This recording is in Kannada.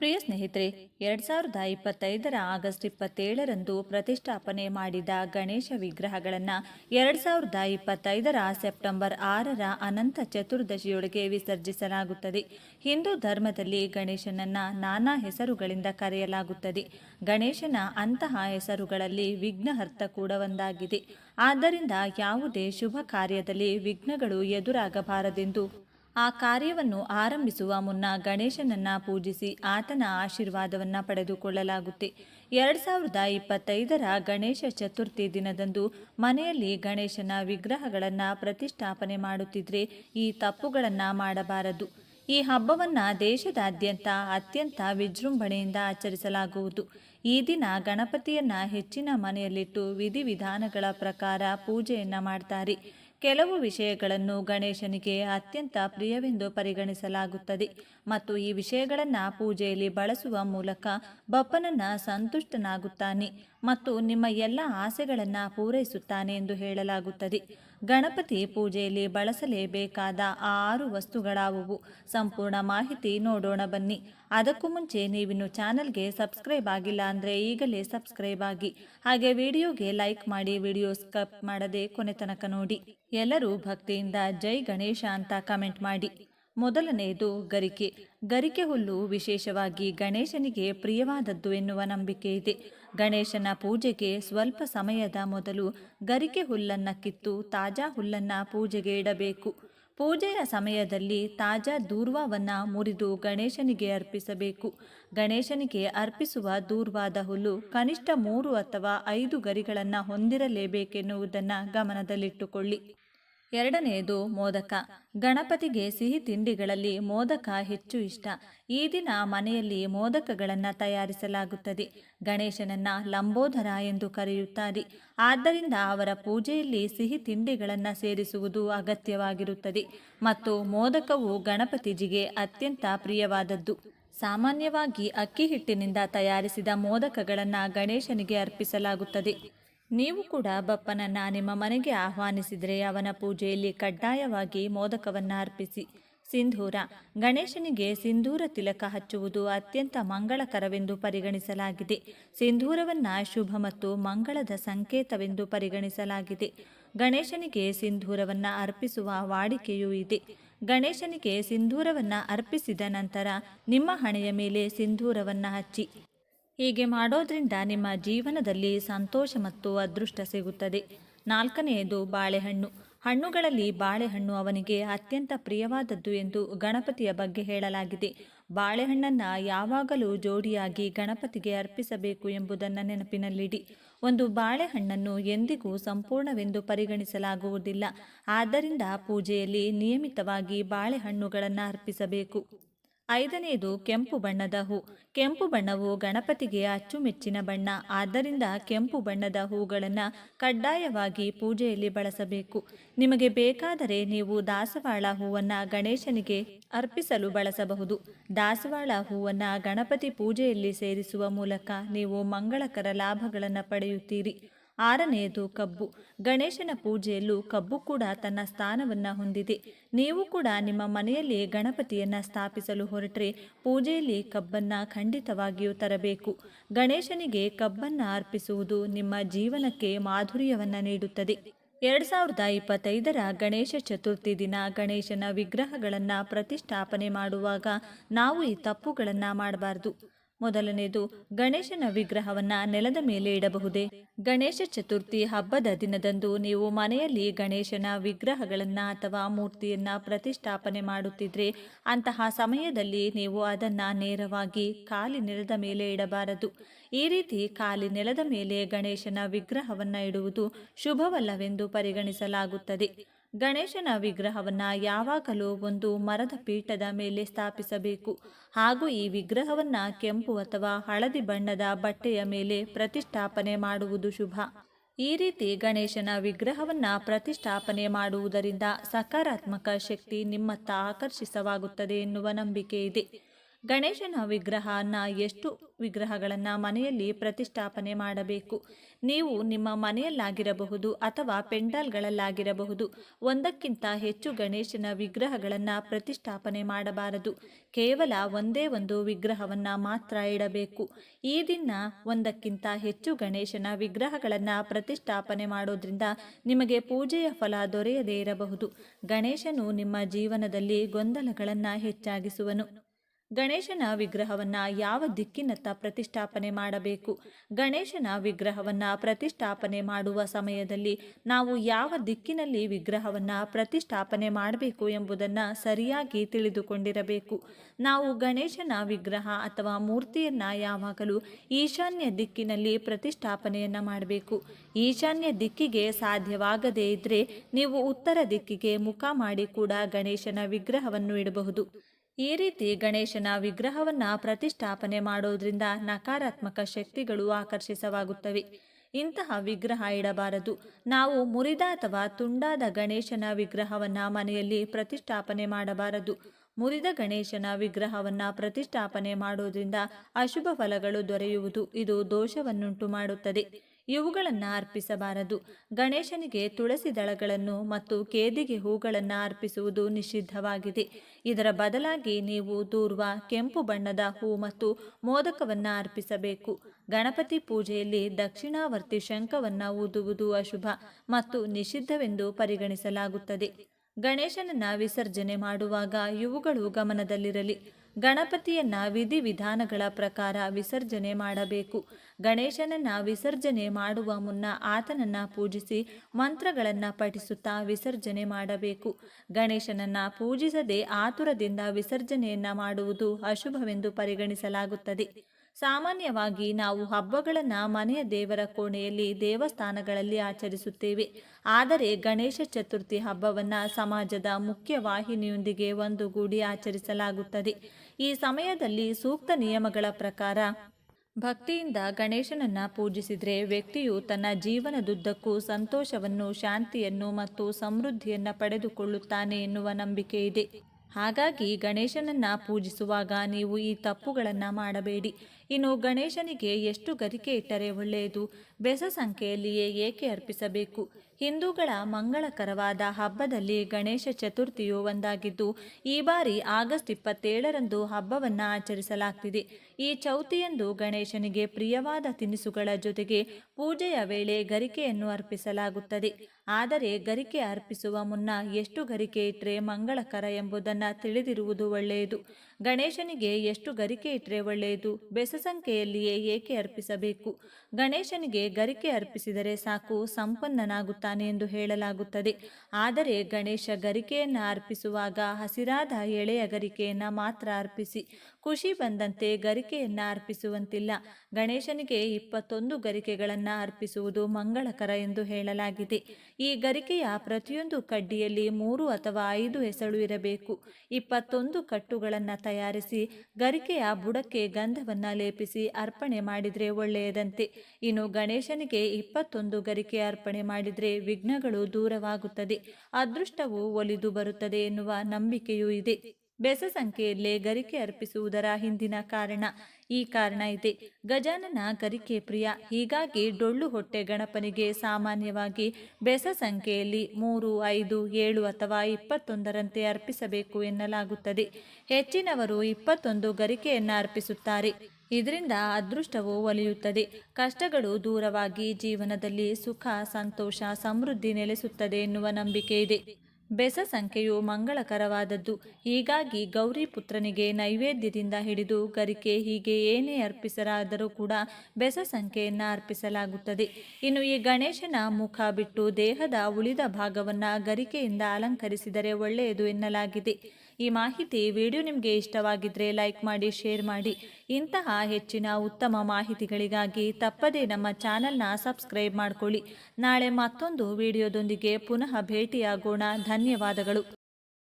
ಪ್ರಿಯ ಸ್ನೇಹಿತರೆ, ಎರಡ್ ಸಾವಿರದ ಇಪ್ಪತ್ತೈದರ ಆಗಸ್ಟ್ ಇಪ್ಪತ್ತೇಳರಂದು ಪ್ರತಿಷ್ಠಾಪನೆ ಮಾಡಿದ ಗಣೇಶ ವಿಗ್ರಹಗಳನ್ನು ಎರಡ್ ಸಾವಿರದ ಇಪ್ಪತ್ತೈದರ ಸೆಪ್ಟೆಂಬರ್ ಆರರ ಅನಂತ ಚತುರ್ದಶಿಯೊಳಗೆ ವಿಸರ್ಜಿಸಲಾಗುತ್ತದೆ. ಹಿಂದೂ ಧರ್ಮದಲ್ಲಿ ಗಣೇಶನನ್ನ ನಾನಾ ಹೆಸರುಗಳಿಂದ ಕರೆಯಲಾಗುತ್ತದೆ. ಗಣೇಶನ ಅಂತಹ ಹೆಸರುಗಳಲ್ಲಿ ವಿಘ್ನಹರ್ತ ಕೂಡ ಒಂದಾಗಿದೆ. ಆದ್ದರಿಂದ ಯಾವುದೇ ಶುಭ ಕಾರ್ಯದಲ್ಲಿ ವಿಘ್ನಗಳು ಎದುರಾಗಬಾರದೆಂದು ಆ ಕಾರ್ಯವನ್ನು ಆರಂಭಿಸುವ ಮುನ್ನ ಗಣೇಶನನ್ನ ಪೂಜಿಸಿ ಆತನ ಆಶೀರ್ವಾದವನ್ನ ಪಡೆದುಕೊಳ್ಳಲಾಗುತ್ತೆ. ಎರಡ್ ಸಾವಿರದ ಇಪ್ಪತ್ತೈದರ ಗಣೇಶ ಚತುರ್ಥಿ ದಿನದಂದು ಮನೆಯಲ್ಲಿ ಗಣೇಶನ ವಿಗ್ರಹಗಳನ್ನು ಪ್ರತಿಷ್ಠಾಪನೆ ಮಾಡುತ್ತಿದ್ರೆ ಈ ತಪ್ಪುಗಳನ್ನು ಮಾಡಬಾರದು. ಈ ಹಬ್ಬವನ್ನ ದೇಶದಾದ್ಯಂತ ಅತ್ಯಂತ ವಿಜೃಂಭಣೆಯಿಂದ ಆಚರಿಸಲಾಗುವುದು. ಈ ದಿನ ಗಣಪತಿಯನ್ನ ಹೆಚ್ಚಿನ ಮನೆಯಲ್ಲಿಟ್ಟು ವಿಧಿವಿಧಾನಗಳ ಪ್ರಕಾರ ಪೂಜೆಯನ್ನ ಮಾಡ್ತಾರೆ. ಕೆಲವು ವಿಷಯಗಳನ್ನು ಗಣೇಶನಿಗೆ ಅತ್ಯಂತ ಪ್ರಿಯವೆಂದು ಪರಿಗಣಿಸಲಾಗುತ್ತದೆ ಮತ್ತು ಈ ವಿಷಯಗಳನ್ನು ಪೂಜೆಯಲ್ಲಿ ಬಳಸುವ ಮೂಲಕ ಬಪ್ಪನನ್ನ ಸಂತುಷ್ಟನಾಗುತ್ತಾನೆ ಮತ್ತು ನಿಮ್ಮ ಎಲ್ಲ ಆಸೆಗಳನ್ನು ಪೂರೈಸುತ್ತಾನೆ ಎಂದು ಹೇಳಲಾಗುತ್ತದೆ. ಗಣಪತಿ ಪೂಜೆಯಲ್ಲಿ ಬಳಸಲೇಬೇಕಾದ ಆರು ವಸ್ತುಗಳಾವುವು? ಸಂಪೂರ್ಣ ಮಾಹಿತಿ ನೋಡೋಣ ಬನ್ನಿ. ಅದಕ್ಕೂ ಮುಂಚೆ ನೀವಿನ್ನು ಚಾನಲ್ಗೆ ಸಬ್ಸ್ಕ್ರೈಬ್ ಆಗಿಲ್ಲ ಅಂದರೆ ಈಗಲೇ ಸಬ್ಸ್ಕ್ರೈಬ್ ಆಗಿ. ಹಾಗೆ ವಿಡಿಯೋಗೆ ಲೈಕ್ ಮಾಡಿ, ವಿಡಿಯೋ ಸ್ಕಪ್ ಮಾಡದೆ ಕೊನೆ ತನಕ ನೋಡಿ. ಎಲ್ಲರೂ ಭಕ್ತಿಯಿಂದ ಜೈ ಗಣೇಶ ಅಂತ ಕಮೆಂಟ್ ಮಾಡಿ. ಮೊದಲನೆಯದು ಗರಿಕೆ. ಗರಿಕೆ ಹುಲ್ಲು ವಿಶೇಷವಾಗಿ ಗಣೇಶನಿಗೆ ಪ್ರಿಯವಾದದ್ದು ಎನ್ನುವ ನಂಬಿಕೆ ಇದೆ. ಗಣೇಶನ ಪೂಜೆಗೆ ಸ್ವಲ್ಪ ಸಮಯದ ಮೊದಲು ಗರಿಕೆ ಹುಲ್ಲನ್ನು ಕಿತ್ತು ತಾಜಾ ಹುಲ್ಲನ್ನು ಪೂಜೆಗೆ ಇಡಬೇಕು. ಪೂಜೆಯ ಸಮಯದಲ್ಲಿ ತಾಜಾ ದೂರ್ವವನ್ನು ಮುರಿದು ಗಣೇಶನಿಗೆ ಅರ್ಪಿಸಬೇಕು. ಗಣೇಶನಿಗೆ ಅರ್ಪಿಸುವ ದೂರ್ವಾದ ಹುಲ್ಲು ಕನಿಷ್ಠ ಮೂರು ಅಥವಾ ಐದು ಗರಿಗಳನ್ನು ಹೊಂದಿರಲೇಬೇಕೆನ್ನುವುದನ್ನು ಗಮನದಲ್ಲಿಟ್ಟುಕೊಳ್ಳಿ. ಎರಡನೆಯದು ಮೋದಕ. ಗಣಪತಿಗೆ ಸಿಹಿ ತಿಂಡಿಗಳಲ್ಲಿ ಮೋದಕ ಹೆಚ್ಚು ಇಷ್ಟ. ಈ ದಿನ ಮನೆಯಲ್ಲಿ ಮೋದಕಗಳನ್ನು ತಯಾರಿಸಲಾಗುತ್ತದೆ. ಗಣೇಶನನ್ನ ಲಂಬೋದರ ಎಂದು ಕರೆಯುತ್ತಾರೆ. ಆದ್ದರಿಂದ ಅವರ ಪೂಜೆಯಲ್ಲಿ ಸಿಹಿ ತಿಂಡಿಗಳನ್ನು ಸೇರಿಸುವುದು ಅಗತ್ಯವಾಗಿರುತ್ತದೆ. ಮತ್ತು ಮೋದಕವು ಗಣಪತಿಜಿಗೆ ಅತ್ಯಂತ ಪ್ರಿಯವಾದದ್ದು. ಸಾಮಾನ್ಯವಾಗಿ ಅಕ್ಕಿ ಹಿಟ್ಟಿನಿಂದ ತಯಾರಿಸಿದ ಮೋದಕಗಳನ್ನು ಗಣೇಶನಿಗೆ ಅರ್ಪಿಸಲಾಗುತ್ತದೆ. ನೀವು ಕೂಡ ಬಪ್ಪನನ್ನ ನಿಮ್ಮ ಮನೆಗೆ ಆಹ್ವಾನಿಸಿದರೆ ಅವನ ಪೂಜೆಯಲ್ಲಿ ಕಡ್ಡಾಯವಾಗಿ ಮೋದಕವನ್ನು ಅರ್ಪಿಸಿ ಸಿಂಧೂರ, ಗಣೇಶನಿಗೆ ಸಿಂಧೂರ ತಿಲಕ ಹಚ್ಚುವುದು ಅತ್ಯಂತ ಮಂಗಳಕರವೆಂದು ಪರಿಗಣಿಸಲಾಗಿದೆ. ಸಿಂಧೂರವನ್ನ ಶುಭ ಮತ್ತು ಮಂಗಳದ ಸಂಕೇತವೆಂದು ಪರಿಗಣಿಸಲಾಗಿದೆ. ಗಣೇಶನಿಗೆ ಸಿಂಧೂರವನ್ನ ಅರ್ಪಿಸುವ ವಾಡಿಕೆಯೂ ಇದೆ. ಗಣೇಶನಿಗೆ ಸಿಂಧೂರವನ್ನ ಅರ್ಪಿಸಿದ ನಂತರ ನಿಮ್ಮ ಹಣೆಯ ಮೇಲೆ ಸಿಂಧೂರವನ್ನ ಹಚ್ಚಿ. ಹೀಗೆ ಮಾಡೋದ್ರಿಂದ ನಿಮ್ಮ ಜೀವನದಲ್ಲಿ ಸಂತೋಷ ಮತ್ತು ಅದೃಷ್ಟ ಸಿಗುತ್ತದೆ. ನಾಲ್ಕನೆಯದು ಬಾಳೆಹಣ್ಣು. ಹಣ್ಣುಗಳಲ್ಲಿ ಬಾಳೆಹಣ್ಣು ಅವನಿಗೆ ಅತ್ಯಂತ ಪ್ರಿಯವಾದದ್ದು ಎಂದು ಗಣಪತಿಯ ಬಗ್ಗೆ ಹೇಳಲಾಗಿದೆ. ಬಾಳೆಹಣ್ಣನ್ನು ಯಾವಾಗಲೂ ಜೋಡಿಯಾಗಿ ಗಣಪತಿಗೆ ಅರ್ಪಿಸಬೇಕು ಎಂಬುದನ್ನು ನೆನಪಿನಲ್ಲಿಡಿ. ಒಂದು ಬಾಳೆಹಣ್ಣನ್ನು ಎಂದಿಗೂ ಸಂಪೂರ್ಣವೆಂದು ಪರಿಗಣಿಸಲಾಗುವುದಿಲ್ಲ. ಆದ್ದರಿಂದ ಪೂಜೆಯಲ್ಲಿ ನಿಯಮಿತವಾಗಿ ಬಾಳೆಹಣ್ಣುಗಳನ್ನು ಅರ್ಪಿಸಬೇಕು. ಐದನೆಯದು ಕೆಂಪು ಬಣ್ಣದ ಹೂ. ಕೆಂಪು ಬಣ್ಣವು ಗಣಪತಿಗೆ ಅಚ್ಚುಮೆಚ್ಚಿನ ಬಣ್ಣ. ಆದ್ದರಿಂದ ಕೆಂಪು ಬಣ್ಣದ ಹೂಗಳನ್ನು ಕಡ್ಡಾಯವಾಗಿ ಪೂಜೆಯಲ್ಲಿ ಬಳಸಬೇಕು. ನಿಮಗೆ ಬೇಕಾದರೆ ನೀವು ದಾಸವಾಳ ಹೂವನ್ನು ಗಣೇಶನಿಗೆ ಅರ್ಪಿಸಲು ಬಳಸಬಹುದು. ದಾಸವಾಳ ಹೂವನ್ನು ಗಣಪತಿ ಪೂಜೆಯಲ್ಲಿ ಸೇರಿಸುವ ಮೂಲಕ ನೀವು ಮಂಗಳಕರ ಲಾಭಗಳನ್ನು ಪಡೆಯುತ್ತೀರಿ. ಆರನೆಯದು ಕಬ್ಬು. ಗಣೇಶನ ಪೂಜೆಯಲ್ಲೂ ಕಬ್ಬು ಕೂಡ ತನ್ನ ಸ್ಥಾನವನ್ನು ಹೊಂದಿದೆ. ನೀವು ಕೂಡ ನಿಮ್ಮ ಮನೆಯಲ್ಲಿ ಗಣಪತಿಯನ್ನು ಸ್ಥಾಪಿಸಲು ಹೊರಟರೆ ಪೂಜೆಯಲ್ಲಿ ಕಬ್ಬನ್ನು ಖಂಡಿತವಾಗಿಯೂ ತರಬೇಕು. ಗಣೇಶನಿಗೆ ಕಬ್ಬನ್ನು ಅರ್ಪಿಸುವುದು ನಿಮ್ಮ ಜೀವನಕ್ಕೆ ಮಾಧುರ್ಯವನ್ನು ನೀಡುತ್ತದೆ. ಎರಡು ಸಾವಿರದ ಇಪ್ಪತ್ತೈದರ ಗಣೇಶ ಚತುರ್ಥಿ ದಿನ ಗಣೇಶನ ವಿಗ್ರಹಗಳನ್ನು ಪ್ರತಿಷ್ಠಾಪನೆ ಮಾಡುವಾಗ ನಾವು ಈ ತಪ್ಪುಗಳನ್ನು ಮಾಡಬಾರ್ದು. ಮೊದಲನೆಯದು ಗಣೇಶನ ವಿಗ್ರಹವನ್ನ ನೆಲದ ಮೇಲೆ ಇಡಬಹುದೇ? ಗಣೇಶ ಚತುರ್ಥಿ ಹಬ್ಬದ ದಿನದಂದು ನೀವು ಮನೆಯಲ್ಲಿ ಗಣೇಶನ ವಿಗ್ರಹಗಳನ್ನು ಅಥವಾ ಮೂರ್ತಿಯನ್ನ ಪ್ರತಿಷ್ಠಾಪನೆ ಮಾಡುತ್ತಿದ್ರೆ ಅಂತಹ ಸಮಯದಲ್ಲಿ ನೀವು ಅದನ್ನ ನೇರವಾಗಿ ಖಾಲಿ ನೆಲದ ಮೇಲೆ ಇಡಬಾರದು. ಈ ರೀತಿ ಖಾಲಿ ನೆಲದ ಮೇಲೆ ಗಣೇಶನ ವಿಗ್ರಹವನ್ನ ಇಡುವುದು ಶುಭವಲ್ಲವೆಂದು ಪರಿಗಣಿಸಲಾಗುತ್ತದೆ. ಗಣೇಶನ ವಿಗ್ರಹವನ್ನು ಯಾವಾಗಲೂ ಒಂದು ಮರದ ಪೀಠದ ಮೇಲೆ ಸ್ಥಾಪಿಸಬೇಕು. ಹಾಗೂ ಈ ವಿಗ್ರಹವನ್ನು ಕೆಂಪು ಅಥವಾ ಹಳದಿ ಬಣ್ಣದ ಬಟ್ಟೆಯ ಮೇಲೆ ಪ್ರತಿಷ್ಠಾಪನೆ ಮಾಡುವುದು ಶುಭ. ಈ ರೀತಿ ಗಣೇಶನ ವಿಗ್ರಹವನ್ನು ಪ್ರತಿಷ್ಠಾಪನೆ ಮಾಡುವುದರಿಂದ ಸಕಾರಾತ್ಮಕ ಶಕ್ತಿ ನಿಮ್ಮತ್ತ ಆಕರ್ಷಿಸವಾಗುತ್ತದೆ ಎನ್ನುವ ನಂಬಿಕೆ ಇದೆ. ಗಣೇಶನ ವಿಗ್ರಹನ ಎಷ್ಟು ವಿಗ್ರಹಗಳನ್ನು ಮನೆಯಲ್ಲಿ ಪ್ರತಿಷ್ಠಾಪನೆ ಮಾಡಬೇಕು? ನೀವು ನಿಮ್ಮ ಮನೆಯಲ್ಲಾಗಿರಬಹುದು ಅಥವಾ ಪೆಂಡಾಲ್ಗಳಲ್ಲಾಗಿರಬಹುದು. ಒಂದಕ್ಕಿಂತ ಹೆಚ್ಚು ಗಣೇಶನ ವಿಗ್ರಹಗಳನ್ನು ಪ್ರತಿಷ್ಠಾಪನೆ ಮಾಡಬಾರದು. ಕೇವಲ ಒಂದೇ ಒಂದು ವಿಗ್ರಹವನ್ನು ಮಾತ್ರ ಇಡಬೇಕು. ಈ ದಿನ ಒಂದಕ್ಕಿಂತ ಹೆಚ್ಚು ಗಣೇಶನ ವಿಗ್ರಹಗಳನ್ನು ಪ್ರತಿಷ್ಠಾಪನೆ ಮಾಡೋದ್ರಿಂದ ನಿಮಗೆ ಪೂಜೆಯ ಫಲ ದೊರೆಯದೇ ಇರಬಹುದು. ಗಣೇಶನು ನಿಮ್ಮ ಜೀವನದಲ್ಲಿ ಗೊಂದಲಗಳನ್ನು ಹೆಚ್ಚಾಗಿಸುವನು. ಗಣೇಶನ ವಿಗ್ರಹವನ್ನು ಯಾವ ದಿಕ್ಕಿನತ್ತ ಪ್ರತಿಷ್ಠಾಪನೆ ಮಾಡಬೇಕು? ಗಣೇಶನ ವಿಗ್ರಹವನ್ನು ಪ್ರತಿಷ್ಠಾಪನೆ ಮಾಡುವ ಸಮಯದಲ್ಲಿ ನಾವು ಯಾವ ದಿಕ್ಕಿನಲ್ಲಿ ವಿಗ್ರಹವನ್ನು ಪ್ರತಿಷ್ಠಾಪನೆ ಮಾಡಬೇಕು ಎಂಬುದನ್ನು ಸರಿಯಾಗಿ ತಿಳಿದುಕೊಂಡಿರಬೇಕು. ನಾವು ಗಣೇಶನ ವಿಗ್ರಹ ಅಥವಾ ಮೂರ್ತಿಯನ್ನು ಯಾವಾಗಲೂ ಈಶಾನ್ಯ ದಿಕ್ಕಿನಲ್ಲಿ ಪ್ರತಿಷ್ಠಾಪನೆಯನ್ನು ಮಾಡಬೇಕು. ಈಶಾನ್ಯ ದಿಕ್ಕಿಗೆ ಸಾಧ್ಯವಾಗದೇ ಇದ್ದರೆ ನೀವು ಉತ್ತರ ದಿಕ್ಕಿಗೆ ಮುಖ ಮಾಡಿ ಕೂಡ ಗಣೇಶನ ವಿಗ್ರಹವನ್ನು ಇಡಬಹುದು. ಈ ರೀತಿ ಗಣೇಶನ ವಿಗ್ರಹವನ್ನು ಪ್ರತಿಷ್ಠಾಪನೆ ಮಾಡೋದ್ರಿಂದ ನಕಾರಾತ್ಮಕ ಶಕ್ತಿಗಳು ಆಕರ್ಷಿಸವಾಗುತ್ತವೆ ಇಂತಹ ವಿಗ್ರಹ ಇಡಬಾರದು. ನಾವು ಮುರಿದ ಅಥವಾ ತುಂಡಾದ ಗಣೇಶನ ವಿಗ್ರಹವನ್ನು ಮನೆಯಲ್ಲಿ ಪ್ರತಿಷ್ಠಾಪನೆ ಮಾಡಬಾರದು. ಮುರಿದ ಗಣೇಶನ ವಿಗ್ರಹವನ್ನು ಪ್ರತಿಷ್ಠಾಪನೆ ಮಾಡುವುದರಿಂದ ಅಶುಭ ಫಲಗಳು ದೊರೆಯುವುದು ಇದು ದೋಷವನ್ನುಂಟು ಮಾಡುತ್ತದೆ ಇವುಗಳನ್ನು ಅರ್ಪಿಸಬಾರದು. ಗಣೇಶನಿಗೆ ತುಳಸಿ ದಳಗಳನ್ನು ಮತ್ತು ಕೇದಿಗೆ ಹೂಗಳನ್ನು ಅರ್ಪಿಸುವುದು ನಿಷಿದ್ಧವಾಗಿದೆ. ಇದರ ಬದಲಾಗಿ ನೀವು ದೂರ್ವ ಕೆಂಪು ಬಣ್ಣದ ಹೂ ಮತ್ತು ಮೋದಕವನ್ನು ಅರ್ಪಿಸಬೇಕು. ಗಣಪತಿ ಪೂಜೆಯಲ್ಲಿ ದಕ್ಷಿಣಾವರ್ತಿ ಶಂಖವನ್ನು ಊದುವುದು ಅಶುಭ ಮತ್ತು ನಿಷಿದ್ಧವೆಂದು ಪರಿಗಣಿಸಲಾಗುತ್ತದೆ. ಗಣೇಶನನ್ನು ವಿಸರ್ಜನೆ ಮಾಡುವಾಗ ಇವುಗಳು ಗಮನದಲ್ಲಿರಲಿ. ಗಣಪತಿಯನ್ನ ವಿಧಿವಿಧಾನಗಳ ಪ್ರಕಾರ ವಿಸರ್ಜನೆ ಮಾಡಬೇಕು. ಗಣೇಶನನ್ನ ವಿಸರ್ಜನೆ ಮಾಡುವ ಮುನ್ನ ಆತನನ್ನ ಪೂಜಿಸಿ ಮಂತ್ರಗಳನ್ನು ಪಠಿಸುತ್ತಾ ವಿಸರ್ಜನೆ ಮಾಡಬೇಕು. ಗಣೇಶನನ್ನ ಪೂಜಿಸದೆ ಆತುರದಿಂದ ವಿಸರ್ಜನೆಯನ್ನ ಮಾಡುವುದು ಅಶುಭವೆಂದು ಪರಿಗಣಿಸಲಾಗುತ್ತದೆ. ಸಾಮಾನ್ಯವಾಗಿ ನಾವು ಹಬ್ಬಗಳನ್ನು ಮನೆಯ ದೇವರ ಕೋಣೆಯಲ್ಲಿ, ದೇವಸ್ಥಾನಗಳಲ್ಲಿ ಆಚರಿಸುತ್ತೇವೆ. ಆದರೆ ಗಣೇಶ ಚತುರ್ಥಿ ಹಬ್ಬವನ್ನು ಸಮಾಜದ ಮುಖ್ಯ ವಾಹಿನಿಯೊಂದಿಗೆ ಒಂದುಗೂಡಿ ಆಚರಿಸಲಾಗುತ್ತದೆ. ಈ ಸಮಯದಲ್ಲಿ ಸೂಕ್ತ ನಿಯಮಗಳ ಪ್ರಕಾರ, ಭಕ್ತಿಯಿಂದ ಗಣೇಶನನ್ನ ಪೂಜಿಸಿದರೆ ವ್ಯಕ್ತಿಯು ತನ್ನ ಜೀವನದುದ್ದಕ್ಕೂ ಸಂತೋಷವನ್ನು, ಶಾಂತಿಯನ್ನು ಮತ್ತು ಸಮೃದ್ಧಿಯನ್ನು ಪಡೆದುಕೊಳ್ಳುತ್ತಾನೆ ಎನ್ನುವ ನಂಬಿಕೆ ಇದೆ. ಹಾಗಾಗಿ ಗಣೇಶನನ್ನ ಪೂಜಿಸುವಾಗ ನೀವು ಈ ತಪ್ಪುಗಳನ್ನು ಮಾಡಬೇಡಿ. ಇನ್ನು ಗಣೇಶನಿಗೆ ಎಷ್ಟು ಗರಿಕೆ ಇಟ್ಟರೆ ಒಳ್ಳೆಯದು? ಬೆಸ ಸಂಖ್ಯೆಯಲ್ಲಿಯೇ ಏಕೆ ಅರ್ಪಿಸಬೇಕು? ಹಿಂದೂಗಳ ಮಂಗಳಕರವಾದ ಹಬ್ಬದಲ್ಲಿ ಗಣೇಶ ಚತುರ್ಥಿಯು ಒಂದಾಗಿದ್ದು, ಈ ಬಾರಿ ಆಗಸ್ಟ್ ಇಪ್ಪತ್ತೇಳರಂದು ಹಬ್ಬವನ್ನು ಆಚರಿಸಲಾಗ್ತಿದೆ. ಈ ಚೌತಿಯಂದು ಗಣೇಶನಿಗೆ ಪ್ರಿಯವಾದ ತಿನಿಸುಗಳ ಜೊತೆಗೆ ಪೂಜೆಯ ವೇಳೆ ಗರಿಕೆಯನ್ನು ಅರ್ಪಿಸಲಾಗುತ್ತದೆ. ಆದರೆ ಗರಿಕೆ ಅರ್ಪಿಸುವ ಮುನ್ನ ಎಷ್ಟು ಗರಿಕೆ ಇಟ್ಟರೆ ಮಂಗಳಕರ ಎಂಬುದನ್ನು ತಿಳಿದಿರುವುದು ಒಳ್ಳೆಯದು. ಗಣೇಶನಿಗೆ ಎಷ್ಟು ಗರಿಕೆ ಇಟ್ಟರೆ ಒಳ್ಳೆಯದು? ಬೆಸ ಸಂಖ್ಯೆಯಲ್ಲಿಯೇ ಏಕೆ ಅರ್ಪಿಸಬೇಕು? ಗಣೇಶನಿಗೆ ಗರಿಕೆ ಅರ್ಪಿಸಿದರೆ ಸಾಕು, ಸಂಪನ್ನನಾಗುತ್ತಾನೆ ಎಂದು ಹೇಳಲಾಗುತ್ತದೆ. ಆದರೆ ಗಣೇಶ ಗರಿಕೆಯನ್ನು ಅರ್ಪಿಸುವಾಗ ಹಸಿರಾದ ಎಳೆಯ ಗರಿಕೆಯನ್ನು ಮಾತ್ರ ಅರ್ಪಿಸಿ, ಖುಷಿ ಬಂದಂತೆ ಗರಿಕೆಯನ್ನು ಅರ್ಪಿಸುವಂತಿಲ್ಲ. ಗಣೇಶನಿಗೆ ಇಪ್ಪತ್ತೊಂದು ಗರಿಕೆಗಳನ್ನು ಅರ್ಪಿಸುವುದು ಮಂಗಳಕರ ಎಂದು ಹೇಳಲಾಗಿದೆ. ಈ ಗರಿಕೆಯ ಪ್ರತಿಯೊಂದು ಕಡ್ಡಿಯಲ್ಲಿ ಮೂರು ಅಥವಾ ಐದು ಹೆಸಳು ಇರಬೇಕು. ಇಪ್ಪತ್ತೊಂದು ಕಟ್ಟುಗಳನ್ನು ತಯಾರಿಸಿ, ಗರಿಕೆಯ ಬುಡಕ್ಕೆ ಗಂಧವನ್ನು ಲೇಪಿಸಿ ಅರ್ಪಣೆ ಮಾಡಿದರೆ ಒಳ್ಳೆಯದಂತೆ. ಇನ್ನು ಗಣೇಶನಿಗೆ ಇಪ್ಪತ್ತೊಂದು ಗರಿಕೆ ಅರ್ಪಣೆ ಮಾಡಿದರೆ ವಿಘ್ನಗಳು ದೂರವಾಗುತ್ತದೆ. ಅದೃಷ್ಟವು ಒಲಿದು ಬರುತ್ತದೆ ಎನ್ನುವ ನಂಬಿಕೆಯೂ ಇದೆ. ಬೆಸ ಸಂಖ್ಯೆಯಲ್ಲೇ ಗರಿಕೆ ಅರ್ಪಿಸುವುದರ ಹಿಂದಿನ ಕಾರಣ. ಈ ಕಾರಣ ಇದೆ. ಗಜಾನನ ಗರಿಕೆ ಪ್ರಿಯ. ಹೀಗಾಗಿ ಡೊಳ್ಳು ಹೊಟ್ಟೆ ಗಣಪನಿಗೆ ಸಾಮಾನ್ಯವಾಗಿ ಬೆಸ ಸಂಖ್ಯೆಯಲ್ಲಿ ಮೂರು, ಐದು, ಏಳು ಅಥವಾ ಇಪ್ಪತ್ತೊಂದರಂತೆ ಅರ್ಪಿಸಬೇಕು ಎನ್ನಲಾಗುತ್ತದೆ. ಹೆಚ್ಚಿನವರು ಇಪ್ಪತ್ತೊಂದು ಗರಿಕೆಯನ್ನು ಅರ್ಪಿಸುತ್ತಾರೆ. ಇದರಿಂದ ಅದೃಷ್ಟವು ಒಲಿಯುತ್ತದೆ. ಕಷ್ಟಗಳು ದೂರವಾಗಿ ಜೀವನದಲ್ಲಿ ಸುಖ ಸಂತೋಷ ಸಮೃದ್ಧಿ ನೆಲೆಸುತ್ತದೆ ಎನ್ನುವ ನಂಬಿಕೆ ಇದೆ. ಬೆಸ ಸಂಖ್ಯೆಯು ಮಂಗಳಕರವಾದದ್ದು. ಹೀಗಾಗಿ ಗೌರಿ ಪುತ್ರನಿಗೆ ನೈವೇದ್ಯದಿಂದ ಹಿಡಿದು ಗರಿಕೆ, ಹೀಗೆ ಏನೇ ಅರ್ಪಿಸಲಾದರೂ ಕೂಡ ಬೆಸ ಸಂಖ್ಯೆಯನ್ನು ಅರ್ಪಿಸಲಾಗುತ್ತದೆ. ಇನ್ನು ಈ ಗಣೇಶನ ಮುಖ ಬಿಟ್ಟು ದೇಹದ ಉಳಿದ ಭಾಗವನ್ನು ಗರಿಕೆಯಿಂದ ಅಲಂಕರಿಸಿದರೆ ಒಳ್ಳೆಯದು ಎನ್ನಲಾಗಿದೆ. ಈ ಮಾಹಿತಿ ವಿಡಿಯೋ ನಿಮಗೆ ಇಷ್ಟವಾಗಿದ್ದರೆ ಲೈಕ್ ಮಾಡಿ, ಶೇರ್ ಮಾಡಿ. ಇಂತಹ ಹೆಚ್ಚಿನ ಉತ್ತಮ ಮಾಹಿತಿಗಳಿಗಾಗಿ ತಪ್ಪದೇ ನಮ್ಮ ಚಾನಲ್ನ ಸಬ್ಸ್ಕ್ರೈಬ್ ಮಾಡಿಕೊಳ್ಳಿ. ನಾಳೆ ಮತ್ತೊಂದು ವಿಡಿಯೋದೊಂದಿಗೆ ಪುನಃ ಭೇಟಿಯಾಗೋಣ. ಧನ್ಯವಾದಗಳು.